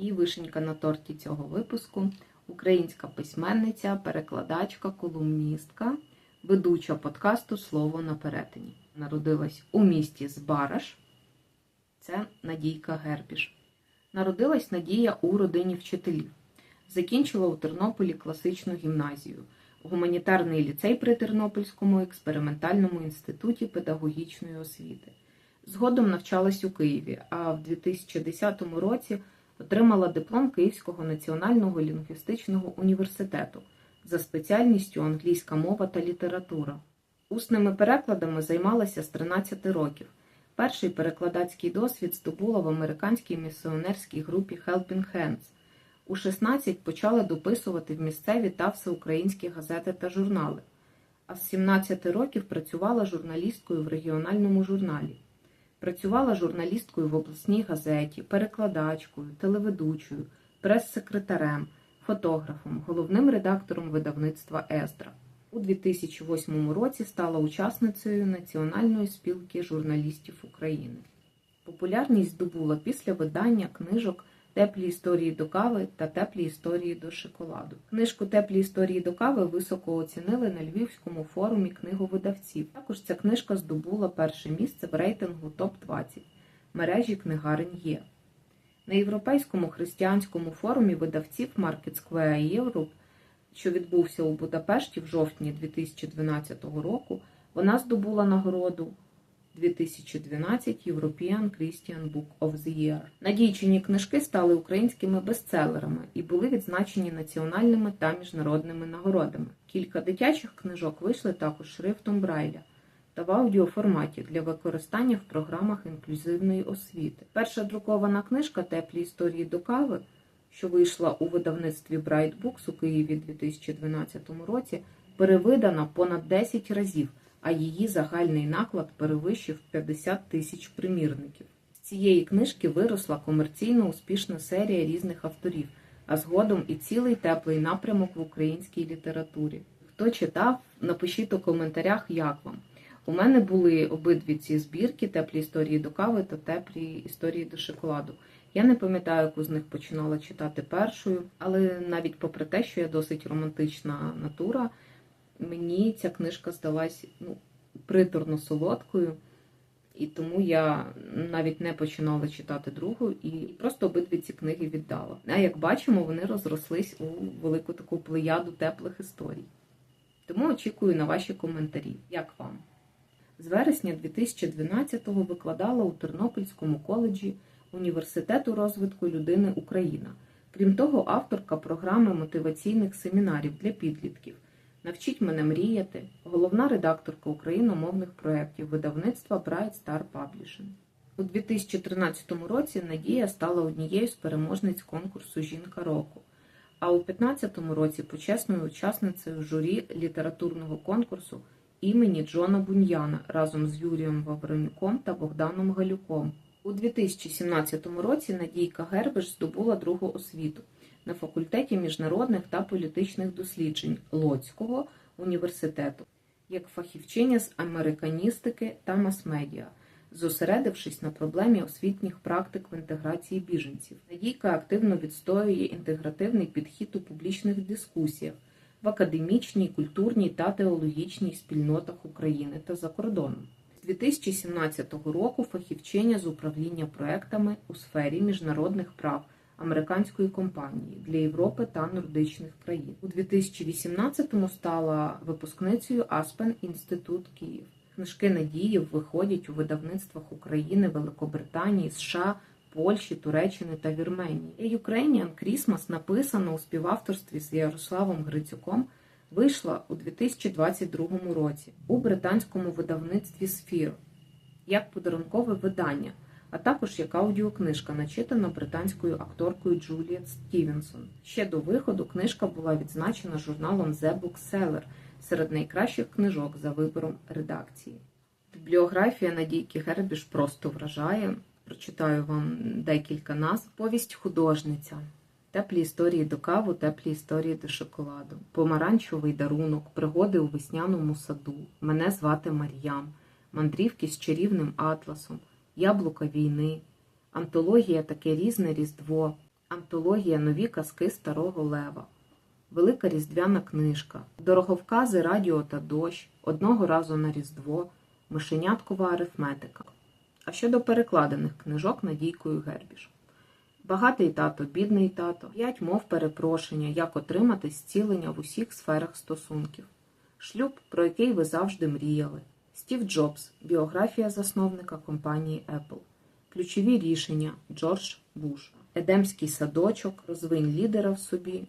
І вишенька на торті цього випуску українська письменниця, перекладачка, колумністка, ведуча подкасту Слово на перетині. Народилась у місті Збараш. Це Надійка Гербіш. Народилась Надія у родині вчителів. Закінчила у Тернополі класичну гімназію, гуманітарний ліцей при Тернопільському експериментальному інституті педагогічної освіти. Згодом навчалась у Києві, а в 2010 році отримала диплом Київського національного лінгвістичного університету за спеціальністю англійська мова та література. Усними перекладами займалася з 13 років. Перший перекладацький досвід здобула в американській місіонерській групі Helping Hands. У 16 почала дописувати в місцеві та всеукраїнські газети та журнали, а з 17 років працювала журналісткою в регіональному журналі. Працювала журналісткою в обласній газеті, перекладачкою, телеведучою, прес-секретарем, фотографом, головним редактором видавництва Ездра. У 2008 році стала учасницею Національної спілки журналістів України. Популярність здобула після видання книжок Теплі історії до кави та теплі історії до шоколаду. Книжку Теплі історії до кави високо оцінили на Львівському форумі книговидавців. Також ця книжка здобула перше місце в рейтингу топ 20 мережі книгарень є. На Європейському християнському форумі видавців Market Square Europe, що відбувся у Будапешті в жовтні 2012 року, вона здобула нагороду 2012 European Christian Book of the Year. Надійчині книжки стали українськими бестселерами і були відзначені національними та міжнародними нагородами. Кілька дитячих книжок вийшли також шрифтом Брайля та в аудіоформаті для використання в програмах інклюзивної освіти. Перша друкована книжка Теплі історії до кави, що вийшла у видавництві Bright Books у Києві у 2012 році, перевидана понад 10 разів а її загальний наклад перевищив 50 тисяч примірників. З цієї книжки виросла комерційно успішна серія різних авторів, а згодом і цілий теплий напрямок в українській літературі. Хто читав, напишіть у коментарях, як вам. У мене були обидві ці збірки теплі історії до кави та теплі історії до шоколаду. Я не пам'ятаю, яку з них починала читати першою, але навіть попри те, що я досить романтична натура мені ця книжка здалась ну, приторно солодкою, і тому я навіть не починала читати другу і просто обидві ці книги віддала. А як бачимо, вони розрослись у велику таку плеяду теплих історій. Тому очікую на ваші коментарі. Як вам? З вересня 2012-го викладала у Тернопільському коледжі Університету розвитку людини Україна. Крім того, авторка програми мотиваційних семінарів для підлітків. Навчіть мене мріяти, головна редакторка україномовних проєктів видавництва Bright Star Publishing. У 2013 році Надія стала однією з переможниць конкурсу Жінка року, а у 2015 році почесною учасницею журі літературного конкурсу імені Джона Буньяна разом з Юрієм Вавронюком та Богданом Галюком. У 2017 році Надійка Гербиш здобула другу освіту на факультеті міжнародних та політичних досліджень Лоцького університету як фахівчиня з американістики та мас-медіа, зосередившись на проблемі освітніх практик в інтеграції біженців. Надійка активно відстоює інтегративний підхід у публічних дискусіях в академічній, культурній та теологічній спільнотах України та за кордоном. З 2017 року фахівчиня з управління проектами у сфері міжнародних прав американської компанії для Європи та нордичних країн. У 2018-му стала випускницею Aspen Інститут Київ. Книжки Надії виходять у видавництвах України, Великобританії, США, Польщі, Туреччини та Вірменії. A Ukrainian Christmas написано у співавторстві з Ярославом Грицюком. Вийшла у 2022 році у британському видавництві Sphere як подарункове видання а також як аудіокнижка, начитана британською акторкою Джуліет Стівенсон. Ще до виходу книжка була відзначена журналом The Bookseller серед найкращих книжок за вибором редакції. Бібліографія Надійки Гербіш просто вражає. Прочитаю вам декілька назв. Повість художниця. Теплі історії до каву, теплі історії до шоколаду, помаранчевий дарунок, пригоди у весняному саду. Мене звати Мар'ям, мандрівки з чарівним атласом, Яблука війни, антологія таке різне Різдво, Антологія Нові казки Старого Лева. Велика різдвяна книжка, дороговкази Радіо та дощ, одного разу на Різдво, Мишеняткова арифметика. А щодо перекладених книжок Надійкою Гербіш. Багатий тато, бідний тато, п'ять мов перепрошення, як отримати зцілення в усіх сферах стосунків. Шлюб, про який ви завжди мріяли. Стів Джобс, біографія засновника компанії Apple. Ключові рішення Джордж Буш. Едемський садочок, розвинь лідера в собі,